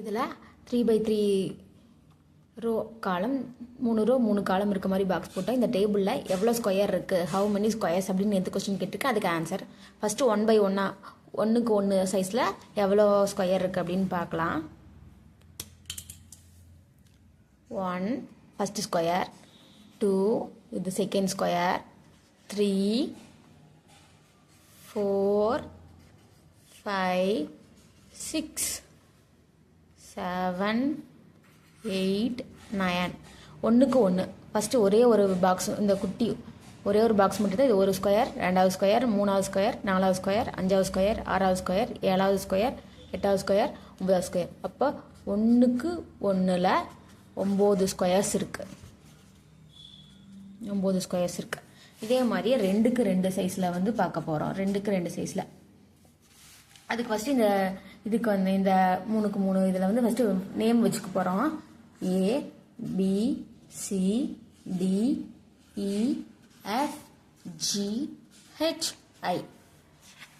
இதில் three by three row காலம் மூணு ரோ மூணு காலம் இருக்க மாதிரி பாக்ஸ் போட்டால் இந்த டேபிளில் எவ்வளோ ஸ்கொயர் இருக்குது ஹவு மெனி ஸ்கொயர்ஸ் அப்படின்னு எந்த கொஸ்டின் கேட்டிருக்கு அதுக்கு ஆன்சர் ஃபஸ்ட்டு ஒன் பை ஒன்னாக ஒன்றுக்கு ஒன்று சைஸில் எவ்வளோ ஸ்கொயர் இருக்குது அப்படின்னு பார்க்கலாம். ஒன் ஃபஸ்ட்டு ஸ்கொயர் டூ இது second square three four five six seven eight nine ஒன்றுக்கு ஒன்று ஃபஸ்ட்டு ஒரே ஒரு பாக்ஸ் இந்த குட்டி ஒரே ஒரு பாக்ஸ் மட்டும் தான் இது ஒரு ஸ்கொயர் ரெண்டாவது ஸ்கொயர் மூணாவது ஸ்கொயர் நாலாவது ஸ்கொயர் அஞ்சாவது ஸ்கொயர் ஆறாவது ஸ்கொயர் ஏழாவது ஸ்கொயர் எட்டாவது ஸ்கொயர் ஒன்பதாவது ஸ்கொயர் அப்போ ஒன்றுக்கு ஒன்றில் ஒம்பது ஸ்கொயர்ஸ் இருக்குது ஒம்பது ஸ்கொயர்ஸ் இருக்குது இதே மாதிரியே ரெண்டுக்கு ரெண்டு சைஸில் வந்து பார்க்க போகிறோம் ரெண்டுக்கு ரெண்டு சைஸில் அதுக்கு ஃபஸ்ட்டு இந்த இதுக்கு வந்து இந்த மூணுக்கு மூணு இதில் வந்து ஃபஸ்ட்டு நேம் வச்சுக்க போகிறோம் A B C D E e, F G H I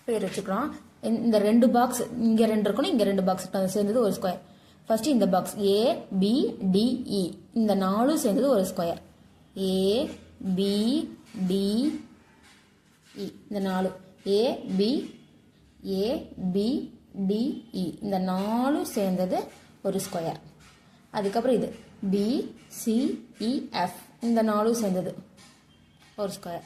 பேர் வச்சுக்கிறோம். இந்த- இந்த ரெண்டு பாக்ஸ் இங்கே ரெண்டு இருக்கணும் இங்கே ரெண்டு பாக்ஸ் அது சேர்ந்தது ஒரு ஸ்கொயர் ஃபஸ்ட்டு இந்த box A B D E இந்த நாலும் சேர்ந்தது ஒரு square A B D E இந்த நாலு. A B A B D E இந்த நாலும் சேர்ந்தது ஒரு ஸ்கொயர் அதுக்கப்புறம் இது. பி சி இ எஃப் இந்த நாலும் சேர்ந்தது ஒரு square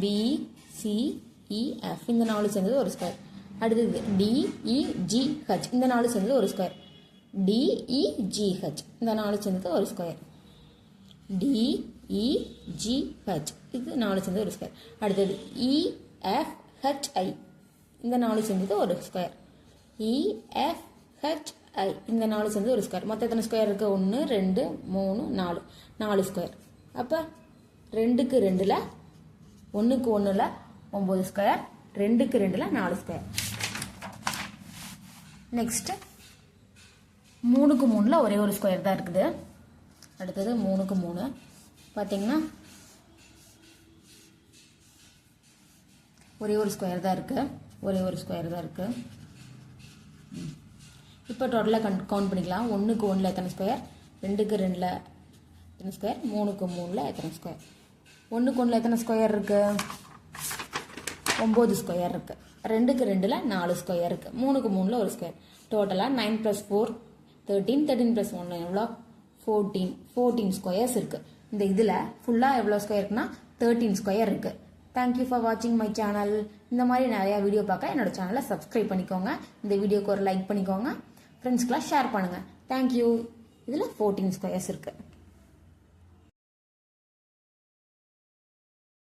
B C E F இந்த நாலு சேர்ந்தது ஒரு ஸ்கொயர் அடுத்தது டிஇஜிஹெச் ஹெச் e, இந்த நாலு சேர்ந்தது ஒரு ஸ்கொயர் டிஇஜிஹெச் e, இந்த நாலு சேர்ந்தது ஒரு ஸ்கொயர் டிஇஜிஹெச் e, இது நாலு சேர்ந்தது ஒரு ஸ்கொயர் அடுத்தது இஎஃப்ஹெச்ஐ இந்த நாலு சேர்ந்தது ஒரு ஸ்கொயர் இஎஃப்ஹெச்ஐ e, இந்த நாலு சேர்ந்தது ஒரு ஸ்கொயர் மொத்தம் எத்தனை ஸ்கொயர் இருக்குது ஒன்று ரெண்டு மூணு நாலு. நாலு ஸ்கொயர் அப்போ ரெண்டுக்கு ரெண்டில் ஒன்றுக்கு ஒன்றில் ஒம்பது ஸ்கொயர் ரெண்டுக்கு ரெண்டில் நாலு ஸ்கொயர் நெக்ஸ்ட்டு மூணுக்கு மூணில் ஒரே ஒரு ஸ்கொயர் தான் இருக்குது. அடுத்தது மூணுக்கு மூணு. பார்த்தீங்கன்னா ஒரே ஒரு ஸ்கொயர் தான் இருக்குது ஒரே ஒரு ஸ்கொயர் தான் இருக்குது இப்போ டோட்டலாக கன் கவுண்ட் பண்ணிக்கலாம். ஒன்றுக்கு ஒன்றில் எத்தனை ஸ்கொயர் ரெண்டுக்கு ரெண்டில் எத்தனை ஸ்கொயர் மூணுக்கு மூணில் எத்தனை ஸ்கொயர் ஒன்றுக்கு ஒன்றில் எத்தனை ஸ்கொயர் இருக்குது ஒம்பது ஸ்கொயர் இருக்குது ரெண்டுக்கு ரெண்டில் நாலு ஸ்கொயர் இருக்குது மூணுக்கு மூணில் ஒரு ஸ்கொயர் டோட்டலாக nine plus four thirteen thirteen plus ஒன்று எவ்வளோ? ஃபோர்டீன் ஃபோர்டீன் ஸ்கொயர்ஸ் இருக்குது இந்த இதில் ஃபுல்லாக எவ்வளோ ஸ்கொயர் இருக்குன்னா தேர்ட்டீன் ஸ்கொயர் இருக்குது தேங்க்யூ ஃபார் வாட்சிங் மை சேனல் இந்த மாதிரி நிறையா வீடியோ பார்க்க என்னோட சேனலை சப்ஸ்கிரைப் பண்ணிக்கோங்க. இந்த வீடியோக்கு ஒரு லைக் பண்ணிக்கோங்க. ஃப்ரெண்ட்ஸ்க்கெலாம் ஷேர் பண்ணுங்கள் தேங்க்யூ இதில் ஃபோர்டீன் ஸ்கொயர்ஸ் இருக்குது